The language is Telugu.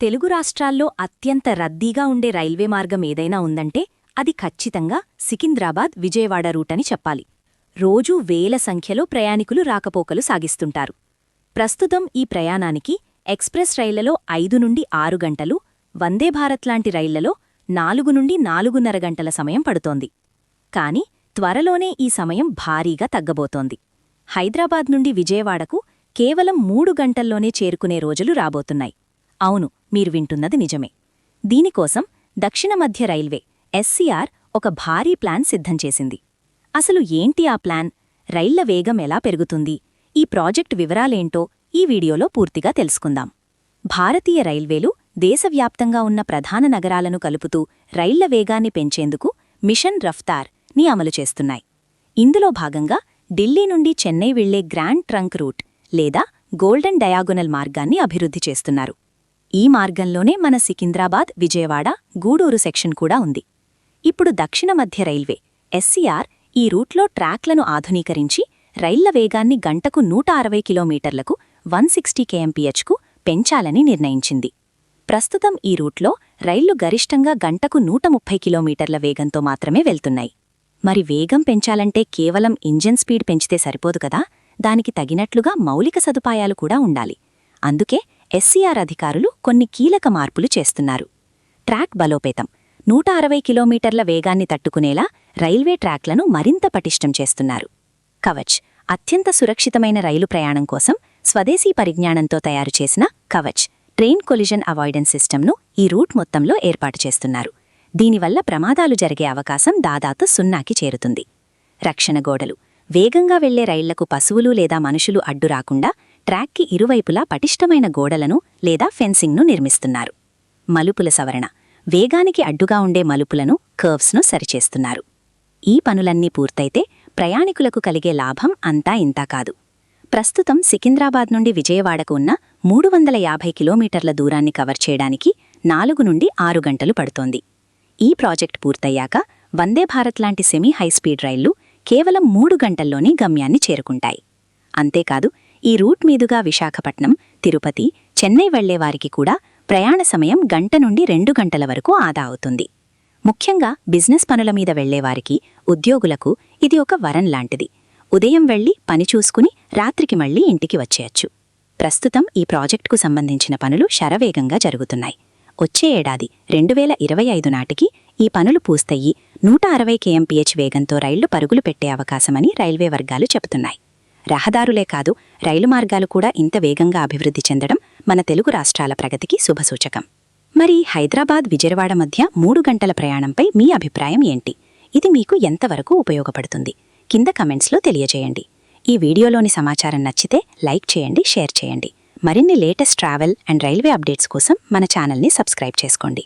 తెలుగు రాష్ట్రాల్లో అత్యంత రద్దీగా ఉండే రైల్వే మార్గం ఏదైనా ఉందంటే అది ఖచ్చితంగా సికింద్రాబాద్ విజయవాడ రూట్ అని చెప్పాలి. రోజూ వేల సంఖ్యలో ప్రయాణికులు రాకపోకలు సాగిస్తుంటారు. ప్రస్తుతం ఈ ప్రయాణానికి ఎక్స్ప్రెస్ రైళ్ళలో ఐదు నుండి ఆరు గంటలు వందే భారత్ లాంటి రైళ్ళలో నాలుగు నుండి నాలుగున్నర గంటల సమయం పడుతోంది. కాని త్వరలోనే ఈ సమయం భారీగా తగ్గబోతోంది. హైదరాబాద్ నుండి విజయవాడకు కేవలం మూడు గంటల్లోనే చేరుకునే రోజులు రాబోతున్నాయి. అవును మీరు వింటున్నది నిజమే. దీనికోసం దక్షిణ మధ్య రైల్వే ఎస్సీఆర్ ఒక భారీ ప్లాన్ సిద్ధం చేసింది. అసలు ఏంటి ఆ ప్లాన్? రైళ్ళ వేగం ఎలా పెరుగుతుంది? ఈ ప్రాజెక్ట్ వివరాలేంటో ఈ వీడియోలో పూర్తిగా తెలుసుకుందాం. భారతీయ రైల్వేలు దేశవ్యాప్తంగా ఉన్న ప్రధాన నగరాలను కలుపుతూ రైళ్ళ వేగాన్ని పెంచేందుకు మిషన్ రఫ్తార్ని అమలు చేస్తున్నాయి. ఇందులో భాగంగా ఢిల్లీ నుండి చెన్నై వెళ్ళే గ్రాండ్ ట్రంక్ రూట్ లేదా గోల్డెన్ డయాగొనల్ మార్గాన్ని అభివృద్ధి చేస్తున్నారు. ఈ మార్గంలోనే మన సికింద్రాబాద్ విజయవాడ గూడూరు సెక్షన్ కూడా ఉంది. ఇప్పుడు దక్షిణ మధ్య రైల్వే ఎస్సీఆర్ ఈ రూట్లో ట్రాక్లను ఆధునీకరించి రైళ్ళ వేగాన్ని గంటకు నూట అరవై కిలోమీటర్లకు వన్ సిక్స్టీ కేఎంపీహెచ్కు పెంచాలని నిర్ణయించింది. ప్రస్తుతం ఈ రూట్లో రైళ్ళు గరిష్టంగా గంటకు నూట ముప్పై కిలోమీటర్ల వేగంతో మాత్రమే వెళ్తున్నాయి. మరి వేగం పెంచాలంటే కేవలం ఇంజన్ స్పీడ్ పెంచితే సరిపోదు కదా? దానికి తగినట్లుగా మౌలిక సదుపాయాలు కూడా ఉండాలి. అందుకే ఎస్సీఆర్ అధికారులు కొన్ని కీలక మార్పులు చేస్తున్నారు. ట్రాక్ బలోపేతం. నూట అరవై కిలోమీటర్ల వేగాన్ని తట్టుకునేలా రైల్వే ట్రాక్లను మరింత పటిష్టం చేస్తున్నారు. కవచ్. అత్యంత సురక్షితమైన రైలు ప్రయాణం కోసం స్వదేశీ పరిజ్ఞానంతో తయారు చేసిన కవచ్. ట్రైన్ కొలిజన్ అవాయిడెన్స్ సిస్టమ్ను ఈ రూట్ మొత్తంలో ఏర్పాటు చేస్తున్నారు. దీనివల్ల ప్రమాదాలు జరిగే అవకాశం దాదాపు సున్నాకి చేరుతుంది. రక్షణ గోడలు. వేగంగా వెళ్ళే రైళ్ళకు పశువులు లేదా మనుషులు అడ్డు రాకుండా ట్రాక్కి ఇరువైపులా పటిష్టమైన గోడలను లేదా ఫెన్సింగ్ను నిర్మిస్తున్నారు. మలుపుల సవరణ వేగానికి అడ్డుగా ఉండే మలుపులను కర్వ్స్ను సరిచేస్తున్నారు. ఈ పనులన్నీ పూర్తయితే ప్రయాణికులకు కలిగే లాభం అంతా ఇంతా కాదు. ప్రస్తుతం సికింద్రాబాద్ నుండి విజయవాడకు ఉన్న మూడు వందల యాభై కిలోమీటర్ల దూరాన్ని కవర్ చేయడానికి నాలుగు నుండి ఆరు గంటలు పడుతోంది. ఈ ప్రాజెక్ట్ పూర్తయ్యాక వందే భారత్ లాంటి సెమీ హైస్పీడ్ రైళ్ళు కేవలం మూడు గంటల్లోనే గమ్యాన్ని చేరుకుంటాయి. అంతేకాదు ఈ రూట్ మీదుగా విశాఖపట్నం తిరుపతి చెన్నై వెళ్ళేవారికి కూడా ప్రయాణ సమయం గంట నుండి రెండు గంటల వరకు ఆదా అవుతుంది. ముఖ్యంగా బిజినెస్ పనుల మీద వెళ్ళేవారికి ఉద్యోగులకు ఇది ఒక వరం లాంటిది. ఉదయం వెళ్ళి పని చూసుకుని రాత్రికి మళ్ళీ ఇంటికి వచ్చేయచ్చు. ప్రస్తుతం ఈ ప్రాజెక్టుకు సంబంధించిన పనులు శరవేగంగా జరుగుతున్నాయి. వచ్చే ఏడాది రెండు వేల ఇరవై ఐదు నాటికి ఈ పనులు పూస్తయ్యి నూట అరవై కేఎంపీహెచ్ వేగంతో రైళ్ళు పరుగులు పెట్టే అవకాశమని రైల్వే వర్గాలు చెబుతున్నాయి. రహదారులే కాదు రైలు మార్గాలు కూడా ఇంత వేగంగా అభివృద్ధి చెందడం మన తెలుగు రాష్ట్రాల ప్రగతికి శుభసూచకం. మరి హైదరాబాద్ విజయవాడ మధ్య మూడు గంటల ప్రయాణంపై మీ అభిప్రాయం ఏంటి? ఇది మీకు ఎంతవరకు ఉపయోగపడుతుంది? కింద కమెంట్స్లో తెలియజేయండి. ఈ వీడియోలోని సమాచారం నచ్చితే లైక్ చేయండి షేర్ చేయండి. మరిన్ని latest travel and railway updates కోసం మన ఛానల్ని సబ్స్క్రైబ్ చేసుకోండి.